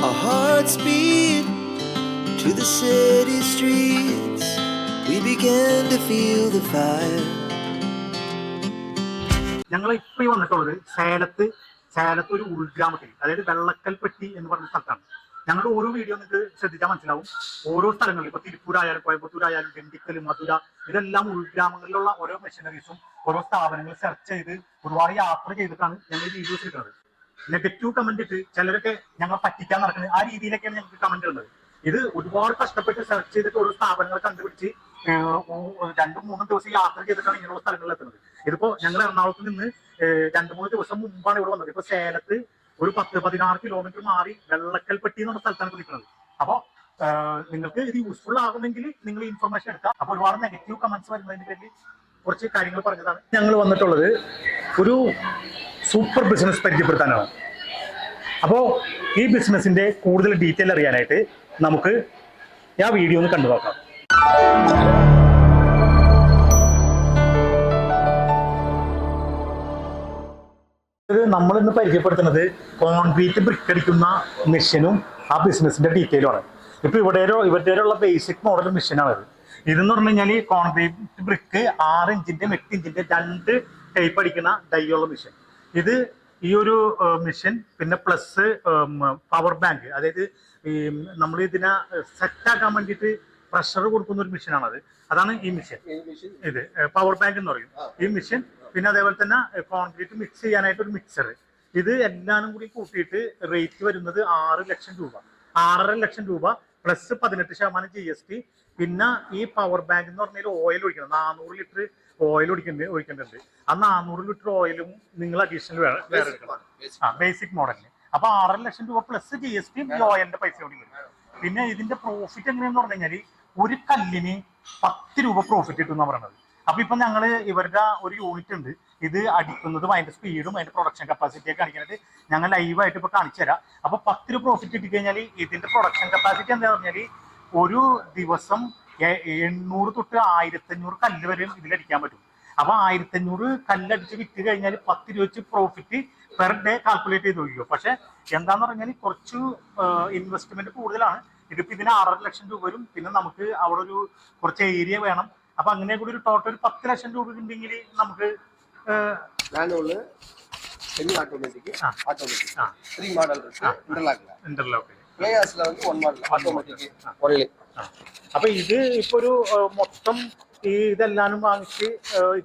Our hearts beat to the city streets. We began to feel the fire. ഞങ്ങൾ ഇപ്പൊ ഈ വന്നിട്ടുള്ളത് സേലത്ത് സേലത്ത് ഒരു ഉൾഗ്രാമത്തിൽ അതായത് വെള്ളക്കൽപ്പെട്ടി എന്ന് പറഞ്ഞ സ്ഥലത്താണ് ഞങ്ങളുടെ ഓരോ വീഡിയോ നിങ്ങൾക്ക് ശ്രദ്ധിച്ചാൽ മനസ്സിലാവും ഓരോ സ്ഥലങ്ങളിൽ ഇപ്പൊ തിരുപ്പൂരായാലും കോയമ്പത്തൂരായാലും ദിണ്ടിക്കൽ മധുര ഇതെല്ലാം ഉൾഗ്രാമങ്ങളിലുള്ള ഓരോ മെഷീനറീസും ഓരോ സ്ഥാപനങ്ങൾ സെർച്ച് ചെയ്ത് ഒരുപാട് യാത്ര ചെയ്തിട്ടാണ് ഞങ്ങൾ വീഡിയോസ് എടുക്കുന്നത് നെഗറ്റീവ് കമന്റ് ഇട്ട് ചിലരൊക്കെ ഞങ്ങൾ പറ്റിക്കാൻ നടക്കുന്നത് ആ രീതിയിലൊക്കെയാണ് ഞങ്ങൾക്ക് കമന്റ് ഉള്ളത് ഇത് ഒരുപാട് കഷ്ടപ്പെട്ട് സെർച്ച് ചെയ്തിട്ട് ഓരോ സ്ഥാപനങ്ങൾ കണ്ടുപിടിച്ച് രണ്ടും മൂന്നും ദിവസം യാത്ര ചെയ്തിട്ടാണ് ഇങ്ങനെയുള്ള സ്ഥലങ്ങളിൽ എത്തുന്നത്. ഇതിപ്പോ ഞങ്ങൾ എറണാകുളത്ത് നിന്ന് രണ്ടു മൂന്ന് ദിവസം മുമ്പാണ് ഇവിടെ വന്നത്. ഇപ്പൊ സേലത്ത് ഒരു പത്ത് പതിനാറ് കിലോമീറ്റർ മാറി വെള്ളക്കൽപ്പെട്ടി എന്നുള്ള സ്ഥലത്താണ് നിൽക്കുന്നത്. അപ്പോ നിങ്ങൾക്ക് ഇത് യൂസ്ഫുൾ ആകുമെങ്കിൽ നിങ്ങൾ ഇൻഫർമേഷൻ എടുക്കാം അപ്പൊ ഒരുപാട് നെഗറ്റീവ് കമന്റ്സ് വരുന്നതിന് വേണ്ടി കുറച്ച് കാര്യങ്ങൾ പറഞ്ഞതാണ്. ഞങ്ങൾ വന്നിട്ടുള്ളത് ഒരു സൂപ്പർ ബിസിനസ് പരിചയപ്പെടുത്താനാണ്. അപ്പോൾ ഈ ബിസിനസിന്റെ കൂടുതൽ ഡീറ്റെയിൽ അറിയാനായിട്ട് നമുക്ക് ആ വീഡിയോ ഒന്ന് കണ്ടു നോക്കാം. നമ്മൾ ഇന്ന് പരിചയപ്പെടുത്തുന്നത് കോൺക്രീറ്റ് ബ്രിക്ക് അടിക്കുന്ന മെഷീനും ആ ബിസിനസിന്റെ ഡീറ്റെയിലുമാണ് ഇപ്പൊ ഇവിടെ ഇവരുടെ ഉള്ള ബേസിക് മോഡൽ മെഷീനാണ് ഇത്. ഇതെന്ന് പറഞ്ഞു കഴിഞ്ഞാൽ കോൺക്രീറ്റ് ബ്രിക്ക് ആറ് ഇഞ്ചിന്റെ എട്ട് ഇഞ്ചിന്റെ രണ്ട് ടൈപ്പ് അടിക്കുന്ന ഡൈയുള്ള മെഷീൻ ഇത് ഈ ഒരു മെഷീൻ പിന്നെ പ്ലസ് പവർ ബാങ്ക് അതായത് ഈ നമ്മൾ ഇതിനെ സെറ്റ് ആക്കാൻ വേണ്ടിയിട്ട് പ്രഷർ കൊടുക്കുന്ന ഒരു മെഷീനാണത് അതാണ് ഈ മെഷീൻ ഇത് പവർ ബാങ്ക് എന്ന് പറയും. ഈ മെഷീൻ പിന്നെ അതേപോലെ തന്നെ കോൺക്രീറ്റ് മിക്സ് ചെയ്യാനായിട്ട് ഒരു മിക്സർ ഇത് എല്ലാം കൂടി കൂട്ടിയിട്ട് റേറ്റ് വരുന്നത് ആറ് ലക്ഷം രൂപ. ആറര ലക്ഷം രൂപ പ്ലസ് പതിനെട്ട് ശതമാനം ജി എസ് ടി പിന്നെ ഈ പവർ ബാങ്ക് എന്ന് പറഞ്ഞാൽ ഓയിൽ ഒഴിക്കണം. നാനൂറ് ലിറ്റർ ഓയിൽ ഒടിക്കേണ്ട ഒഴിക്കേണ്ടത് ആ നാനൂറ് ലിറ്റർ ഓയിലും നിങ്ങൾ അഡീഷണൽ വേറെ എടുക്കണം. ആ ബേസിക് മോഡലിന് അപ്പൊ ആറര ലക്ഷം രൂപ പ്ലസ് ജി എസ് ടി ഈ ഓയിലിന്റെ പൈസ കൂടി വരും. പിന്നെ ഇതിന്റെ പ്രോഫിറ്റ് എങ്ങനെയാന്ന് പറഞ്ഞു കഴിഞ്ഞാൽ ഒരു കല്ലിന് പത്ത് രൂപ പ്രോഫിറ്റ് കിട്ടും എന്നാണ് പറയുന്നത് അപ്പൊ ഇപ്പൊ ഞങ്ങൾ ഇവരുടെ ഒരു യൂണിറ്റ് ഉണ്ട്. ഇത് അടിക്കുന്നതും അതിന്റെ സ്പീഡും അതിന്റെ പ്രൊഡക്ഷൻ കപ്പാസിറ്റി ഒക്കെ കാണിക്കാനായിട്ട് ഞങ്ങൾ ലൈവായിട്ട് ഇപ്പൊ കാണിച്ചു തരാം. അപ്പൊ പത്ത് രൂപ പ്രോഫിറ്റ് കിട്ടിക്കഴിഞ്ഞാൽ ഇതിന്റെ പ്രൊഡക്ഷൻ കപ്പാസിറ്റി എന്താ പറഞ്ഞാൽ ഒരു ദിവസം എണ്ണൂറ് തൊട്ട് ആയിരത്തഞ്ഞൂറ് കല്ല് വരെയും ഇതിലടിക്കാൻ പറ്റും അപ്പൊ ആയിരത്തഞ്ഞൂറ് കല്ലടിച്ച് വിറ്റ് കഴിഞ്ഞാൽ പത്ത് രൂപ വെച്ച് പ്രോഫിറ്റ് പെർ ഡേ കാൽക്കുലേറ്റ് ചെയ്ത് നോക്കിയോ പക്ഷെ എന്താന്ന് പറഞ്ഞാൽ കുറച്ച് ഇൻവെസ്റ്റ്മെന്റ് കൂടുതലാണ് ഇതിപ്പോ ഇതിന് ആറര ലക്ഷം രൂപ വരും പിന്നെ നമുക്ക് അവിടെ ഒരു കുറച്ച് ഏരിയ വേണം അപ്പൊ അങ്ങനെ കൂടി ഒരു ടോട്ടൽ ഒരു പത്ത് ലക്ഷം രൂപ ഉണ്ടെങ്കിൽ നമുക്ക് ഏഹ്, மேனுவல் செமி ஆட்டோமேட்டிக் ஆ. ஆட்டோமேட்டிக் ஆ. த்ரீ மாடல் இருக்கு இன்டர்லாக்ல ഇന്റർലോക്ക് பிளேயர்ஸ்ல வந்து ஒன் மாடல் ஆட்டோமேட்டிக் ஒன்லி ആ. അപ്പൊ ഇത് ഇപ്പൊ ഒരു മൊത്തം ഈ ഇതെല്ലാനും വാങ്ങിച്ച്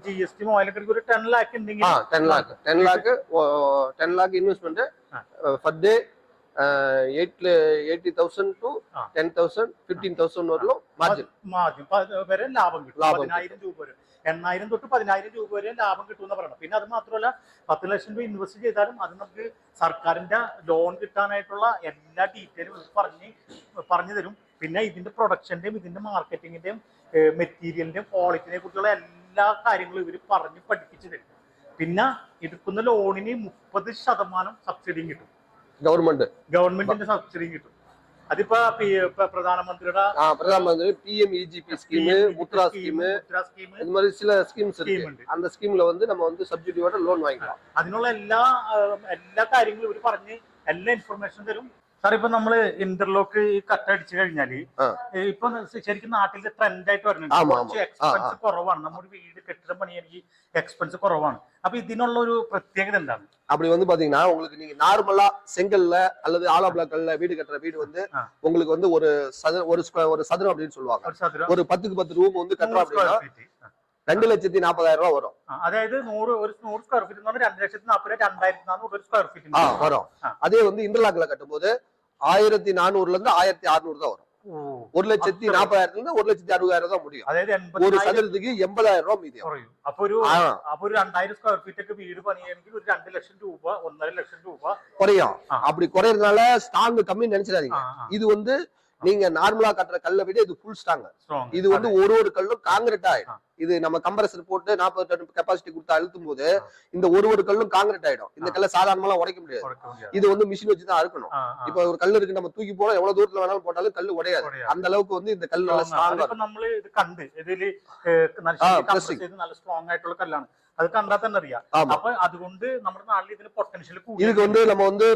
ജി എസ് ടി മൊബൈലൊക്കെ ഒരു ടെൻ ലാക്ക് ഉണ്ടെങ്കിൽ ten lakh ten lakh ten lakh investment per day ലാഭം കിട്ടും. രൂപ വരെ. എണ്ണായിരം തൊട്ട് പതിനായിരം രൂപ വരെ ലാഭം കിട്ടും എന്ന് പറയണം. പിന്നെ അത് മാത്രമല്ല പത്ത് ലക്ഷം രൂപ ഇൻവെസ്റ്റ് ചെയ്താലും അത് നമുക്ക് സർക്കാരിന്റെ ലോൺ കിട്ടാനായിട്ടുള്ള എല്ലാ ഡീറ്റെയിലും പറഞ്ഞ് പറഞ്ഞു തരും. പിന്നെ ഇതിന്റെ പ്രൊഡക്ഷന്റെയും ഇതിന്റെ മാർക്കറ്റിങ്ങിന്റെയും മെറ്റീരിയലിന്റെയും ക്വാളിറ്റിനെ കുറിച്ചുള്ള എല്ലാ കാര്യങ്ങളും ഇവർ പറഞ്ഞ് പഠിപ്പിച്ചു തരും. പിന്നെ എടുക്കുന്ന ലോണിന് മുപ്പത് ശതമാനം സബ്സിഡിയും കിട്ടും. கவர்மெண்ட் ഗവൺമെന്റിന്റെ സബ്സിഡിയും കിട്ടും അതിപ്പോ പി- ഇപ്പൊ പ്രധാനമന്ത്രിയുടെ Pradhan Mantri PM EGP scheme Mudra scheme Mudra scheme இது மாதிரி சில ஸ்கீம்ஸ் Scheme இருக்கு ഉണ്ട്. அந்த ஸ்கீம்ல வந்து நம்ம வந்து சப்சிடியோட லோன் வாங்கிக்கலாம் അതിനുള്ള എല്ലാ ആ, എല്ലാ കാര്യങ്ങളും ഇവർ പറഞ്ഞ് എല്ലാ ഇൻഫർമേഷനും തരും സാർ ഇപ്പൊ നമ്മള് ഇന്റർലോക്ക് ഈ കട്ട അടിച്ചു കഴിഞ്ഞാല് ആ. ഏ, ഇപ്പൊ ശരിക്കും നാട്ടിലെ ട്രെൻഡ് ആയിട്ട് വരുന്നുണ്ട് ആമാ, കുറച്ച് ആമാ. എക്സ്പെൻസ് ആ, കുറവാണ് നമ്മുടെ വീട് കെട്ടിടം പണിയാണെങ്കിൽ എക്സ്പെൻസ് കുറവാണ് അപ്പൊ ഇതിനുള്ള ഒരു പ്രത്യേകത എന്താണ് அப்படி வந்து பாத்தீங்கன்னா உங்களுக்கு நீங்க நார்மலா செங்கல்ல அல்லது ஆலா பிளாக்கல்ல வீடு கட்டுற வீடு வந்து உங்களுக்கு வந்து ஒரு சதுர ஒரு ஸ்கொயர் ஒரு சதுரம் அப்படின்னு சொல்லுவாங்க. ஒரு பத்துக்கு பத்து ரூம் வந்து கட்டுறோம் அப்படின்னா ரெண்டு லட்சத்தி நாற்பதாயிரம் ரூபாய் வரும். அதாவது நூறு ஒரு நூறு ஸ்கொயர் ஃபீட் ரெண்டு லட்சத்தி நாற்பதாயிரத்தி ரெண்டாயிரத்தி நானூறு ஸ்கொயர் ஃபீட் வரும். அதே வந்து இன்டர்லாக்ல கட்டும்போது ஆயிரத்தி நானூறுல இருந்து ஆயிரத்தி அறுநூறு தான் வரும். ஒரு லட்சத்தி அத்தனை. நாற்பதாயிரத்துல இருந்து ஒரு லட்சத்தி அறுபதாயிரம் தான் முடியும் അതായത് ஒரு എൺപതിനായിരം சதுரத்துக்கு எண்பதாயிரம் ரூபாய் மீதியம் കുറയും അപ്പൊ ഒരു ஆ, അപ്പൊ ഒരു രണ്ടായിരം സ്ക്വയർ ഫീറ്റ് ഒക്കെ വീട് പണിയണമെങ്കിൽ ഒരു രണ്ട് ലക്ഷം രൂപ ഒന്നര ലക്ഷം രൂപ குறையும் ஆ. அப்படி குறையறதுனால ஸ்ட்ராங் கம்மின்னு நினைச்சிடாதீங்க ആ, ആ, இது வந்து நீங்க நார்மலா கட்டுற கல்லை விட இது ஃபுல் ஸ்ட்ராங் இது வந்து ஒரு ஒரு கல்லும் காங்கிரட் ஆயிடும். இது நம்ம கம்பரசர் போட்டு நாற்பது டன் கெப்பாசிட்டி கொடுத்து அழுத்தும் போது இந்த ஒரு ஒரு கல்லும் காங்கிரட் ஆயிடும். இந்த கல்லை சாதாரணமா உடைக்க முடியாது. இது வந்து மிஷின் வச்சு தான் அறுக்கணும் இப்ப ஒரு கல் இருக்கு நம்ம தூக்கி போனா எவ்வளவு தூரத்துல வேணாலும் போட்டாலும் கல் உடையாது. அந்த அளவுக்கு வந்து இந்த கல் நல்லா ஸ்ட்ராங் അത് കണ്ടാൽ തന്നെ അറിയാം. അപ്പൊ അതുകൊണ്ട് നമ്മുടെ നാട്ടിൽ ഇതിന് പൊട്ടൻഷ്യൽ കൂടുതൽ இதுக்கு வந்து நம்ம வந்து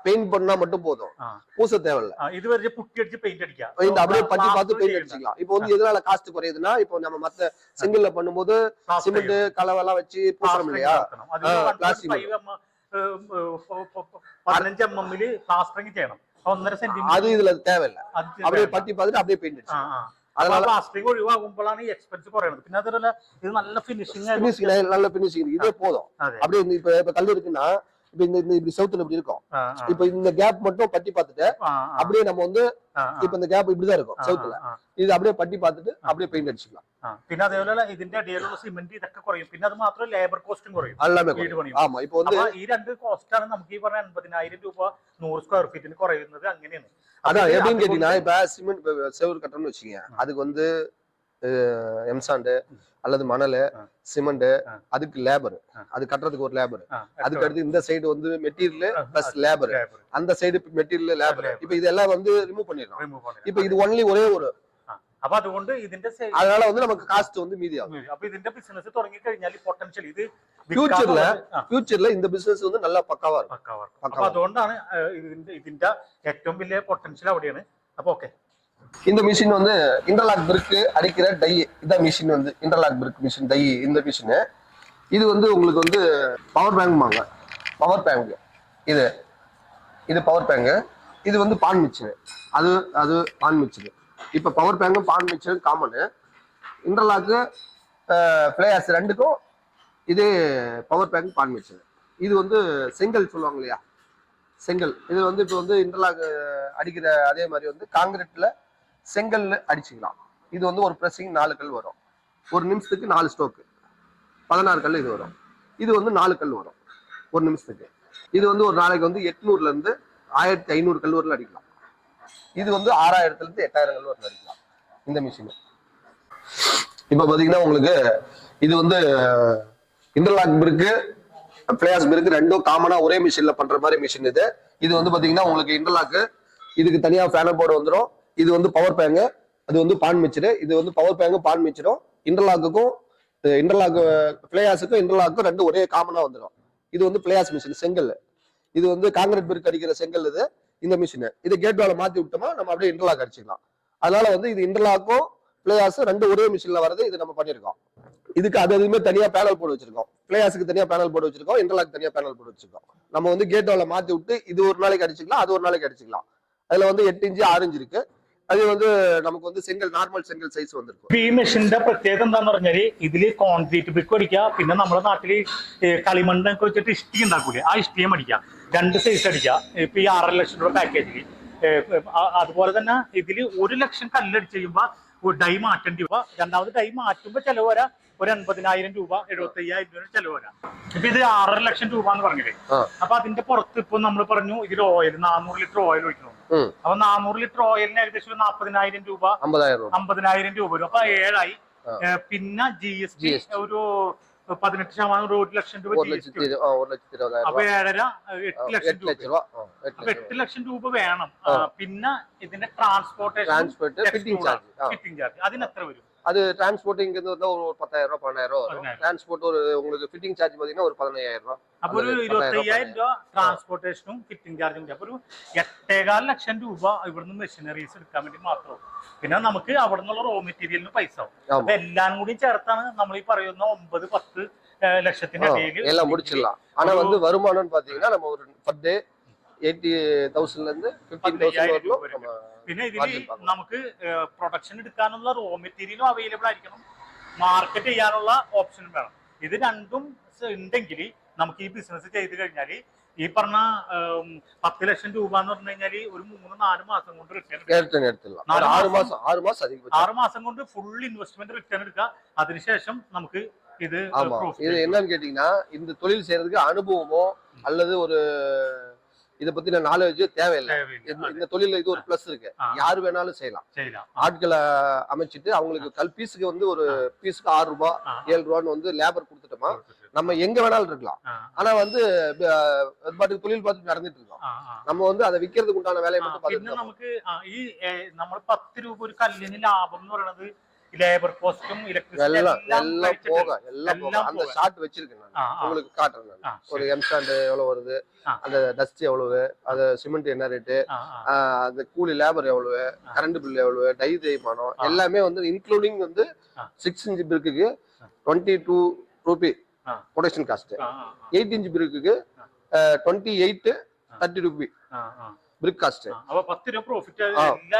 பெயிண்ட் பண்ணா மட்டும் போதும் ஆ. பூச தேவையில்ல ആ, ഇത് വെറുതെ പുട്ടി അടിച്ച് പെയിന്റ് അടിക്കാം பெயிண்ட் அப்படியே பட்டி Plaster பார்த்து பெயிண்ட் ചെയ്യണ്ട. அடிச்சுக்கலாம் இப்போ வந்து எதனால காஸ்ட் குறையுதுன்னா இப்போ நம்ம மத்த செங்கல்ல பண்ணும்போது Plaster சிமெண்ட் ചെയ്യണം. கலவெல்லாம் வச்சு பூசணும் Plastering இல்லையா നടത്തണം. അതിന് ആ, 1.5 plastic mm, ഏഹ്, ഏഹ്, ഫ- ഫ- ഫ- പതിനഞ്ച് എം എമ്മില് പ്ലാസ്റ്ററിങ് ചെയ്യണം ഒന്നര அது സെന്റിമീറ്റർ இதுல தேவையில்ல അത് அப்படியே വേണം. பட்டி பார்த்துட்டு அப்படியே பெயிண்ட் ആ, அடிச்சு ആ. அதனால അപ്പൊ പ്ലാസ്റ്ററിങ് ഒഴിവാകുമ്പോഴാണ് ഈ എക്സ്പെൻസ് കുറയുന്നത് പിന്നെ അതുപോലെ ഇത് നല്ല ഫിനിഷിംഗ് finishing நல்ல பினிஷிங் இதே போதும் അതെ அப்படியே இந்த இப்ப இப்ப கல் இருக்குன்னா இப்ப இந்த இந்த இப்படி செவுத்துல இப்படி இருக்கும் ആ, ആ, இப்ப இந்த கேப் மட்டும் பட்டி பார்த்துட்டு ആ, ആ, அப்படியே நம்ம வந்து ആ, ആ, இப்ப இந்த கேப் இப்படிதான் இருக்கும் ആ, செவுத்துல ആ, இது அப்படியே பட்டி பார்த்துட்டு அப்படியே பெயிண்ட் அடிச்சுக்கலாம் ആ. പിന്നെ അതേപോലെ ഇതിന്റെ ഇടയിലുള്ള സിമെന്റ് ഇതൊക്കെ കുറയും പിന്നെ അത് മാത്രം ലേബർ കോസ്റ്റും കുറയും எல்லாமே വീട് குறையும். പണിയും ஆமா இப்போ வந்து അപ്പൊ ഈ രണ്ട് കോസ്റ്റ് ആണ് നമുക്ക് ഈ പറഞ്ഞ എൺപതിനായിരം രൂപ നൂറ് സ്ക്വയർ ഫീറ്റിന് കുറയുന്നത് അങ്ങനെയാണ് அதான் അപ്പൊ ഇത് எப்படின்னு கேட்டீங்கன்னா അതുകൊണ്ട് இப்ப சிமெண்ட் செவுரு கட்டணும்னு வச்சுக்கோங்க அதுக்கு வந்து எம்சாண்டு அல்லது மணல் ஆ. சிமெண்ட் ஆ. அதுக்கு லேபர் ஆ. அது கட்டுறதுக்கு ஒரு லேபர் ആ, அதுக்கு அடுத்து இந்த சைடு வந்து material ah, plus ah, labour labor. அந்த சைடு மெட்டீரியல் லேபர் labor. இப்ப இதெல்லாம் வந்து ரிமூவ் பண்ணிடுறோம் Remove பண்ணி. இப்ப இது ஒன்லி ஒரே ஒரு ആ. അപ്പൊ അതുകൊണ്ട് ഇതിന്റെ sale- அதனால வந்து நமக்கு காஸ்ட் வந்து மீதி ஆகும் അപ്പൊ ഇതിന്റെ ബിസിനസ് തുടങ്ങി കഴിഞ്ഞാൽ പൊട്ടൻഷ്യൽ ഇത് Future ல- വിൽക്കാന്നുള്ളത് ആ, ஃபியூச்சர்ல இந்த பிசினஸ் வந்து நல்லா பக்காவா இருக்கும் പക്കാവാ இருக்கும். പക്കാവാ. അപ്പൊ അതുകൊണ്ടാണ് ആ, ഇതിന്റെ ഇതിന്റെ ഏറ്റവും വലിയ പൊട്ടൻഷ്യൽ അവിടെയാണ് അപ്പൊ ഓക്കെ இந்த மிஷின் வந்து இன்டர்லாக் பிரிக்கு அடிக்கிற டை இதான் மிஷின் வந்து இன்டர்லாக் பிரிக் மிஷின் டை இந்த மிஷினு இது வந்து உங்களுக்கு வந்து பவர் பேங்க்மாங்க பவர் பேங்க் இது. இது பவர் பேங்கு இது வந்து பான் மிச்சரு அது அது பான் மிச்சரு இப்போ பவர் பேங்கும் பான் மிச்சரும் காமனு இன்டர்லாக்கு பிளேயர்ஸ் ரெண்டுக்கும் இது பவர் பேங்க் பான் மிச்சரு இது வந்து செங்கல் சொல்லுவாங்க இல்லையா? செங்கல் இது வந்து இப்போ வந்து இன்டர்லாக் அடிக்கிற அதே மாதிரி வந்து காங்கிரீட்டில் செங்கல்ல அடிச்சுக்கலாம். இது வந்து ஒரு ப்ரெஸ்ஸிங் நாலு கல் வரும். ஒரு நிமிஷத்துக்கு நாலு ஸ்டோக்கு பதினாறு கல் இது வரும். இது வந்து நாலு கல் வரும். ஒரு நிமிஷத்துக்கு. இது வந்து ஒரு நாளைக்கு வந்து எட்நூறுல இருந்து ஆயிரத்தி ஐநூறு கல் வரல அடிக்கலாம். இது வந்து ஆறாயிரத்துல இருந்து எட்டாயிரம் கல் வரல அடிக்கலாம். இந்த மிஷின் இப்போ பாத்தீங்கன்னா உங்களுக்கு இது வந்து இன்டர்லாக் பிரிக்கு பிளேயர்ஸ் பிரிக்கு ரெண்டும் காமனா ஒரே மிஷின்ல பண்ற மாதிரி மிஷின் இது. இது வந்து பாத்தீங்கன்னா உங்களுக்கு இன்டர்லாக்கு இதுக்கு தனியா ஃபேனர் போர்டு வந்துடும் இது வந்து பவர் பேங்கு அது வந்து பான் மிச்சரு இது வந்து பவர் பேங்கு பான் மிச்சரும் இன்டர்லாக்குக்கும் இன்டர்லாக் பிளேயர்ஸுக்கும் இன்டர்லாக்கும் ரெண்டு ஒரே காமனா வந்துடும் இது வந்து பிளேயர்ஸ் மிஷின் செங்கல் இது வந்து காங்கிரீட் பிரிக்கு அடிக்கிற செங்கல் இது இந்த மிஷின் இது கேட் வேலை மாத்தி விட்டோமா நம்ம அப்படியே இன்டர்லாக் அடிச்சுக்கலாம். அதனால வந்து இது இன்டர்லாக்கும் பிளேயர்ஸ் ரெண்டு ஒரே மிஷின்ல வரது இது நம்ம பண்ணிருக்கோம். இதுக்கு அது எதுவுமே தனியா பேனல் போட்டு வச்சிருக்கோம். பிளேயர்ஸுக்கு தனியா பேனல் போட்டு வச்சிருக்கோம் இன்டர்லாக் தனியா பேனல் போட்டு வச்சிருக்கோம். நம்ம வந்து கேட் வேலை மாத்தி விட்டு இது ஒரு நாளைக்கு அடிச்சுக்கலாம் அது ஒரு நாளைக்கு அடிச்சுக்கலாம். அதுல வந்து எட்டு இன்ச்சு ஆறு இன்ச்சு இருக்கு. அது வந்து நமக்கு வந்து செங்கல் നാർമൽ സെങ്കൽ സൈസ് വന്നിരിക്കും ഇപ്പൊ ഈ മെഷീന്റെ പ്രത്യേകത എന്താന്ന് പറഞ്ഞാല് ഇതില് കോൺക്രീറ്റ് ബ്രിക്ക് അടിക്കുക പിന്നെ നമ്മുടെ നാട്ടില് ഏ, കളിമണ്ണൊക്കെ വെച്ചിട്ട് ഇഷ്ടി ഉണ്ടാക്കൂലേ ആ ഇഷ്ടിയും അടിക്കുക രണ്ട് സൈസ് അടിക്കുക ഇപ്പൊ ഈ ആറര ലക്ഷം രൂപ പാക്കേജിൽ അതുപോലെ തന്നെ ഇതില് ഒരു ലക്ഷം കല്ലടിച്ച് കഴിയുമ്പോ ഒരു ഡൈ മാറ്റേണ്ടി വരും. രണ്ടാമത് ഡൈ മാറ്റുമ്പോ ചെലവ് വരാം. ഒരു എൺപതിനായിരം രൂപ എഴുപത്തി അയ്യായിരം രൂപ ചെലവ് വരാം. ഇപ്പൊ ഇത് ആറര ലക്ഷം രൂപ എന്ന് പറഞ്ഞില്ലേ? അപ്പൊ അതിന്റെ പുറത്ത് ഇപ്പൊ നമ്മൾ പറഞ്ഞു ഇതിൽ ഓയിൽ നാനൂറ് ലിറ്റർ ഓയിൽ ഒഴിക്കണം. അപ്പൊ നാനൂറ് ലിറ്റർ ഓയിലിന് ഏകദേശം രൂപ അമ്പതായിരം രൂപ. അമ്പതിനായിരം രൂപ വരും. അപ്പൊ ഏഴായി. പിന്നെ ജി എസ് ടി ഒരു പതിനെട്ട് ശതമാനം ഒരു ഒരു ലക്ഷം രൂപ അപ്പൊ ഏഴര എട്ട് ലക്ഷം രൂപ. എട്ട് ലക്ഷം രൂപ. വേണം. പിന്നെ ഇതിന്റെ ട്രാൻസ്പോർട്ടേഷൻ ഫിറ്റിംഗ് ചാർജ് അതിന് എത്ര വരും? அது டிரான்ஸ்போர்ட் இங்க இருந்து வந்தா ஒரு பத்தாயிரம் ரூபாய் பன்னெண்டாயிரம் ரூபாய் வரும் பதினாயிரம். டிரான்ஸ்போர்ட் ஒரு உங்களுக்கு ஃபிட்டிங் சார்ஜ் பாத்தீங்கன்னா ஒரு பதினையாயிரம் ரூபாய் അപ്പൊ ഒരു അതെ, ഇരുപത്തി പത്തായിരം അയ്യായിരം രൂപ ട്രാൻസ്പോർട്ടേഷനും ഫിറ്റിംഗ് ചാർജും കൂടി അപ്പൊ ഒരു എട്ടേകാൽ ലക്ഷം രൂപ ഇവിടുന്ന് മെഷീനറീസ് എടുക്കാൻ വേണ്ടി മാത്രം പിന്നെ നമുക്ക് അവിടെ നിന്നുള്ള റോ മെറ്റീരിയലിന് പൈസ ആവും ஆமா അപ്പൊ എല്ലാം കൂടി ചേർത്താണ് നമ്മൾ ഈ പറയുന്ന ഒമ്പത് പത്ത് ഏ, ലക്ഷത്തിന്റെ ஆ, ഇടയിൽ எல்லாம் முடிச்சிடலாம் ஆனா வந்து வருமானம்னு பாத்தீங்கன்னா நம்ம ஒரு பர் டே எயிட்டி தௌசண்ட்ல இருந்து ஃபிஃப்டீன் தௌசண்ட் പതിനയ്യായിരം வரலும் രൂപ நம்ம പിന്നെ ഇതിൽ margin பார்க்கலாம். നമുക്ക് പ്രൊഡക്ഷൻ എടുക്കാനുള്ള റോ മെറ്റീരിയലും അവൈലബിൾ ആയിരിക്കണം മാർക്കറ്റ് ചെയ്യാനുള്ള ഓപ്ഷനും വേണം ഇത് രണ്ടും സ- ഉണ്ടെങ്കിൽ നമുക്ക് ഈ ബിസിനസ് ചെയ്ത് കഴിഞ്ഞാൽ ഈ പറഞ്ഞ ഉം, പത്ത് ലക്ഷം രൂപ എന്ന് പറഞ്ഞു കഴിഞ്ഞാൽ ഒരു മൂന്ന് നാല് മാസം കൊണ്ട് റിട്ടേൺ எடுத்து எடுத்துடலாம் நாலு ஒரு ஆறு மாசம். மாசம் ஆறு மாசம் அதிகபட்சம் ആറ് മാസം കൊണ്ട് ഫുൾ ഇൻവെസ്റ്റ്മെന്റ് റിട്ടേൺ എടുക്കുക അതിനുശേഷം നമുക്ക് ഇത് ஆமா profit இது என்னன்னு கேட்டீங்கன்னா இந்த தொழில் செய்யறதுக்கு அனுபவமோ அல்லது ஒரு இதை பத்தி நான் நாலேஜ் தேவையில்லை. இந்த தொழில இது ஒரு பிளஸ் இருக்கு. யாரு வேணாலும் செய்யலாம். ஆட்களை அமைச்சிட்டு அவங்களுக்கு கல் பீஸுக்கு வந்து ஒரு பீஸுக்கு ஆறு ரூபாய் ஏழு ரூபான்னு வந்து லேபர் கொடுத்துட்டோமா நம்ம எங்க வேணாலும் இருக்கலாம். ஆனா வந்து பாட்டுக்கு தொழில் பார்த்து நடந்துட்டு இருக்கோம். நம்ம வந்து அதை விற்கிறதுக்கு உண்டான வேலையை மட்டும் பார்த்து நமக்கு ഈ നമ്മൾ പത്ത് രൂപ ഒരു കല്ലിന് ലാഭം லேபர் கோஸ்டும் எல்லாம் எல்லாம் போக எல்லாம் போக. அந்த ஷார்ட் வச்சிருக்கேன் நான். உங்களுக்கு காட்டுறேன் நான். ஒரு எம் ஸ்டாண்ட் எவ்வளவு வருது? அந்த டஸ்ட் எவ்வளவு? அது சிமெண்ட் என்ன ரேட்டு அந்த கூலி லேபர் எவ்வளவு? கரண்ட் பில் எவ்வளவு? டை தேய்மானம் எல்லாமே வந்து இன்க்ளூடிங் வந்து six inch பிரிக்குக்கு twenty two rupee production cost eight inch பிரிக்குக்கு twenty eight thirty rupee பிரிக் காஸ்ட் അപ്പൊ പത്ത് രൂപ പ്രോഫിറ്റ്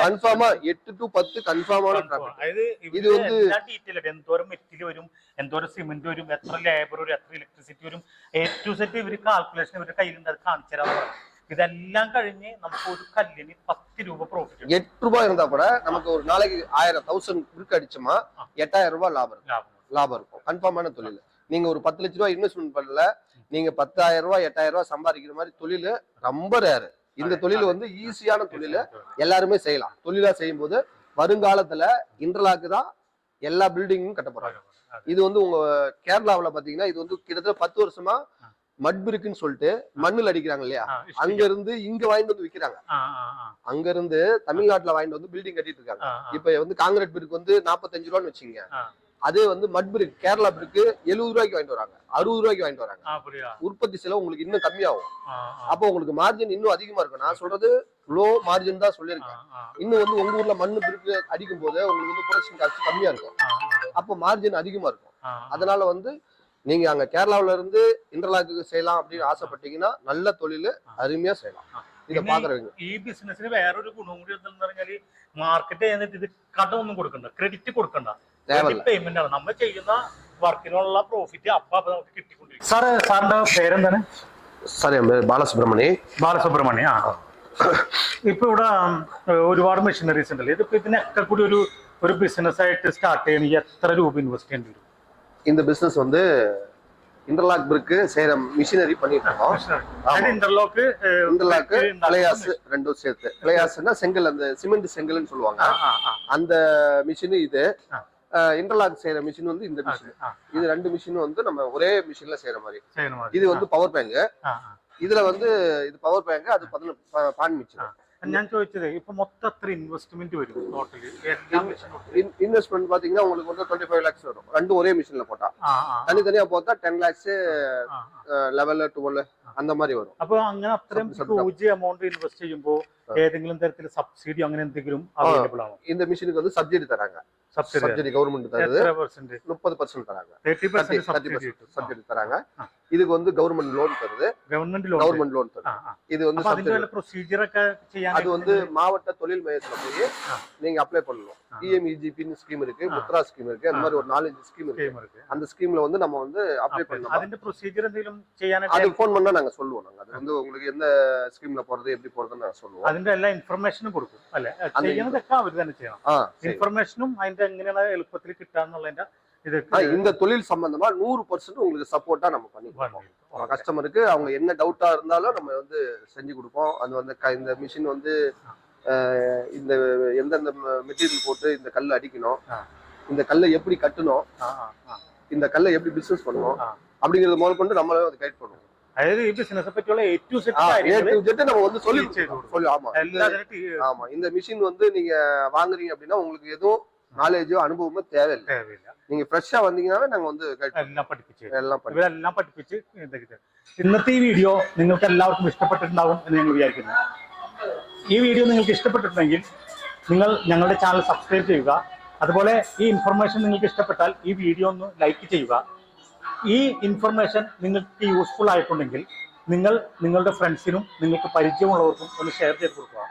கன்ஃபார்மா எட்டு டு பத்து கன்ஃபார்மான ப்ராஃபிட் അതായത് ഇത് ഇത് വന്ന് എല്ലാ ഡീറ്റെയിൽ ആയിട്ട് എന്തോരം മെറ്റീരിയൽ വരും എന്തോരം സിമെന്റ് വരും എത്ര ലേബർ വരും എത്ര ഇലക്ട്രിസിറ്റി വരും എ ടു സെറ്റ് ഇവര് കാൽക്കുലേഷൻ ഇവരുടെ കയ്യിലുണ്ട് അത് കാണിച്ചു തരാന്ന് പറഞ്ഞു ഇതെല്ലാം കഴിഞ്ഞ് നമുക്ക് ഒരു കല്ലിന് പത്ത് രൂപ പ്രോഫിറ്റ് எட்டு ரூபாய் இருந்தா கூட நமக்கு ஒரு நாளைக்கு ஆயிரம் தௌசண்ட் பிரிக் அடிச்சோமா ஆ. எட்டாயிரம் ரூபாய் லாபம் இருக்கும் ലാഭം லாபம் இருக்கும் கன்ஃபார்மான தொழில் நீங்க ஒரு பத்து லட்ச ரூபாய் இன்வெஸ்ட்மெண்ட் பண்ணல நீங்க பத்தாயிரம் ரூபாய் எட்டாயிரம் ரூபாய் சம்பாதிக்கிற மாதிரி தொழில் ரொம்ப ரேரு இந்த தொழில் வந்து ஈஸியான தொழில். எல்லாருமே செய்யலாம். தொழிலா செய்யும் போது வருங்காலத்துல இன்டர்லாக்கு தான் எல்லா பில்டிங்கும் கட்டப்படுறாங்க இது வந்து உங்க கேரளாவில் பாத்தீங்கன்னா இது வந்து கிட்டத்தட்ட பத்து வருஷமா மட்பிருக்குன்னு சொல்லிட்டு மண்ணில் அடிக்கிறாங்க இல்லையா? அங்க இருந்து இங்க வாங்கிட்டு வந்து விக்கிறாங்க. அங்க இருந்து தமிழ்நாட்டுல வாங்கிட்டு வந்து பில்டிங் கட்டிட்டு இருக்காங்க. இப்ப வந்து காங்கிரீட் பிரிக்கு வந்து நாப்பத்தஞ்சு ரூபான்னு வச்சுக்கோங்க. அதே வந்து மட் பிரிக் கேரளா பிரிக்கு எழுபது ரூபாய்க்கு வாங்கிட்டு வராங்க அறுபது ரூபாய்க்கு வாங்கிட்டு வராங்க ആ, പുരിയാ. உற்பத்தி செலவு உங்களுக்கு இன்னும் கம்மியாகும் ആ, ആ, அப்போ உங்களுக்கு மார்ஜின் இன்னும் அதிகமா இருக்கும் நான் சொல்றது லோ மார்ஜின் தான் ആ, சொல்லியிருக்கேன் ആ, இன்னும் வந்து உங்க ஊர்ல மண்ணு பிரிக்கு அடிக்கும் போது உங்களுக்கு வந்து ப்ரொடக்ஷன் காஸ்ட் கம்மியா இருக்கும் ആ, அப்போ மார்ஜின் அதிகமா இருக்கும் ആ, ആ. அதனால வந்து நீங்க அங்க கேரளாவுல இருந்து இன்டர்லாக்கு செய்யலாம் அப்படின்னு ஆசைப்பட்டீங்கன்னா நல்ல தொழில் அருமையா செய்யலாம் ആ. இதை പിന്നെ பாக்குறவங்க ഈ ബിസിനസ്സിന് വേറൊരു ഗുണം കൂടി എന്താന്ന് പറഞ്ഞാല് മാർക്കറ്റ് ചെയ്യുന്നിട്ട് ഇത് കട ഒന്നും കൊടുക്കണ്ട ക്രെഡിറ്റ് കൊടുക്കണ്ട தேவையில்ல പേയ്മെന്റ് ആണ് നമ്മൾ ചെയ്യുന്ന വർക്കിനുള്ള പ്രോഫിറ്റ് അപ്പൊ അപ്പൊ നമുക്ക് കിട്ടിക്കൊണ്ടിരിക്കും സാറ് സാറിന്റെ പേരെന്താണ് சரி என் பேர் பாலசுப்ரமணி ബാലസുബ്രഹ്മണ്യ ആ ഇപ്പൊ ഇവിടെ ഉം, ഒരുപാട് മെഷീനറീസ് ഉണ്ടല്ലോ ഇതിപ്പോ ഇതിനൊക്കെ കൂടി ഒരു ഒരു ബിസിനസ് ആയിട്ട് സ്റ്റാർട്ട് ചെയ്യണമെങ്കിൽ എത്ര രൂപ ഇൻവെസ്റ്റ് ചെയ്യേണ്ടി വരും இந்த பிசினஸ் வந்து இன்டர்லாக் பிரிக்கு செய்யற மிஷினரி பண்ணிட்டு இருக்கோம் ஆமா. ഇന്റർലോക്ക് இன்டர்லாக்கு பிளையாஸ் ரெண்டும் சேர்த்து பிளையாஸ்னா செங்கல் அந்த சிமெண்ட் செங்கல்னு சொல்லுவாங்க அந்த மிஷின் இது ஆ. இன்டர்லாக் செய்யற மிஷின் வந்து இந்த மிஷின் இது ரெண்டு மிஷினும் வந்து நம்ம ஒரே மிஷின்ல செய்யற மாதிரி இது வந்து பவர் பேங்க் இதுல வந்து இது பவர் பேங்க் அது பதினொன்று பான் மிஷின் ഞാൻ ചോദിച്ചത് ഇപ്പൊ മൊത്തം എത്ര ഇൻവെസ്റ്റ്മെന്റ് വരും ടോട്ടലി എല്ലാ മെഷീനും இன்வெஸ்ட்மெண்ட் பாத்தீங்கன்னா உங்களுக்கு வந்து டுவெண்ட்டி ஃபைவ் லேக்ஸ் வரும் ரெண்டும் ஒரே மிஷின்ல போட்டா ആ ആ தனித்தனியா போட்டா டென் லேக்ஸ் ആ, ആ. லெவல் டுவெல் அந்த மாதிரி வரும் അപ്പൊ അങ്ങനെ അത്രയും Sub- sub- huge amount invest ചെയ്യുമ്പോൾ ഏതെങ്കിലും തരത്തിൽ സബ്സിഡി അങ്ങനെ എന്തെങ്കിലും അവൈലബിൾ ആണോ இந்த மிஷினுக்கு வந்து சப்சிடி தராங்க സബ്സിഡി சப்சிடி கவர்மெண்ட் தருது എത്ര പെർസെന്റ് முப்பது பர்சன்ட் தராங்க thirty thirty percent thirty subsidy percent subsidy தராங்க ஆ. இதுக்கு வந்து கவர்மெண்ட் லோன் தருது ഗവൺമെന്റ് ലോൺ கவர்மெண்ட் லோன் தருது இது வந்து അപ്പൊ അതിന്റെ subsidy. വല്ല പ്രൊസീജിയർ ഒക്കെ ചെയ്യാൻ அது வந்து மாவட்ட தொழில் மையத்துல போய் ஆ. நீங்க அப்ளை பண்ணணும் ஆ. டிஎம்இஜிபின்னு ஸ்கீம் இருக்கு ஆ. முத்ரா ஸ்கீம் இருக்கு அந்த மாதிரி ஒரு நாலஞ்சு ஸ்கீம் இருக்கு அந்த ஸ்கீம்ல வந்து நம்ம வந்து அப்ளை பண்ணலாம் അതിന്റെ പ്രൊസീജിയർ എന്തെങ്കിലും அது ചെയ്യാനായിട്ട് ஃபோன் பண்ணா நாங்க சொல்லுவோம் நாங்க அது வந்து உங்களுக்கு எந்த ஸ்கீம்ல போறது எப்படி போறதுன்னு நாங்க சொல்லுவோம் അതിന്റെ എല്ലാ ഇൻഫർമേഷനും കൊടുക്കും അല്ലെ அந்த ചെയ്യുന്നതൊക്കെ അവർ തന്നെ ചെയ്യണം ஆ சரி. ഇൻഫർമേഷനും അതിന്റെ എങ്ങനെയാണ് എളുപ്പത്തിൽ കിട്ടാന്നുള്ളതിന്റെ ஆ, ഇതൊക്കെ இந்த தொழில் சம்பந்தமா நூறு பர்சன்ட் உங்களுக்கு சப்போர்ட்டா நம்ம பண்ணி கொடுப்போம் Okay. கஸ்டமருக்கு அவங்க என்ன டவுட்டா இருந்தாலும் நம்ம வந்து செஞ்சு கொடுப்போம் அது வந்து க- இந்த மிஷின் வந்து அஹ், இந்த எந்தெந்த மெட்டீரியல் போட்டு இந்த கல் அடிக்கணும் ஆ. இந்த கல்லை எப்படி கட்டணும் ആ, ആ, ആ. இந்த கல்லை எப்படி பிசினஸ் பண்ணணும் ஆ. அப்படிங்கறது முதல் கொண்டு நம்மளே வந்து கைட் பண்ணுவோம் അതായത് ഈ ബിസിനസ് പറ്റിയുള്ള ஆ, ഏറ്റവും A to Z நம்ம வந்து சொல்லி ചെയ്തു കൊടുക്കും. சொல்லி ஆமா இந்த- എല്ലാത്തിനും ஆமா இந்த மிஷின் வந்து நீங்க வாங்குறீங்க அப்படின்னா உங்களுக்கு எதுவும் நாலேஜோ அனுபவமோ தேவையில்லை തേവയില്ല நீங்க ஃப்ரெஷ்ஷா வந்தீங்கன்னாவே நாங்க வந்து கைட் എല്ലാം പഠിപ്പിച്ചു തരും. எல்லாம் பண்ணி ഇവരെല്ലാം പഠിപ്പിച്ച് ഇതൊക്കെ തരും. ഇന്നത്തെ ഈ വീഡിയോ നിങ്ങൾക്ക് എല്ലാവർക്കും ഇഷ്ടപ്പെട്ടിട്ടുണ്ടാവും എന്ന് ഞങ്ങൾ വിചാരിക്കുന്നു ഈ വീഡിയോ നിങ്ങൾക്ക് ഇഷ്ടപ്പെട്ടിട്ടുണ്ടെങ്കിൽ നിങ്ങൾ ഞങ്ങളുടെ ചാനൽ സബ്സ്ക്രൈബ് ചെയ്യുക അതുപോലെ ഈ ഇൻഫർമേഷൻ നിങ്ങൾക്ക് ഇഷ്ടപ്പെട്ടാൽ ഈ വീഡിയോ ഒന്ന് ലൈക്ക് ചെയ്യുക ഈ ഇൻഫർമേഷൻ നിങ്ങൾക്ക് യൂസ്ഫുൾ ആയിട്ടുണ്ടെങ്കിൽ നിങ്ങൾ നിങ്ങളുടെ ഫ്രണ്ട്സിനും നിങ്ങൾക്ക് പരിചയമുള്ളവർക്കും ഒന്ന് ഷെയർ ചെയ്ത് കൊടുക്കുക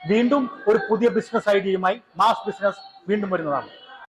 വീണ്ടും ഒരു പുതിയ ബിസിനസ് ഐഡിയയുമായി മാസ് ബിസിനസ് വീണ്ടും വരുന്നതാണ്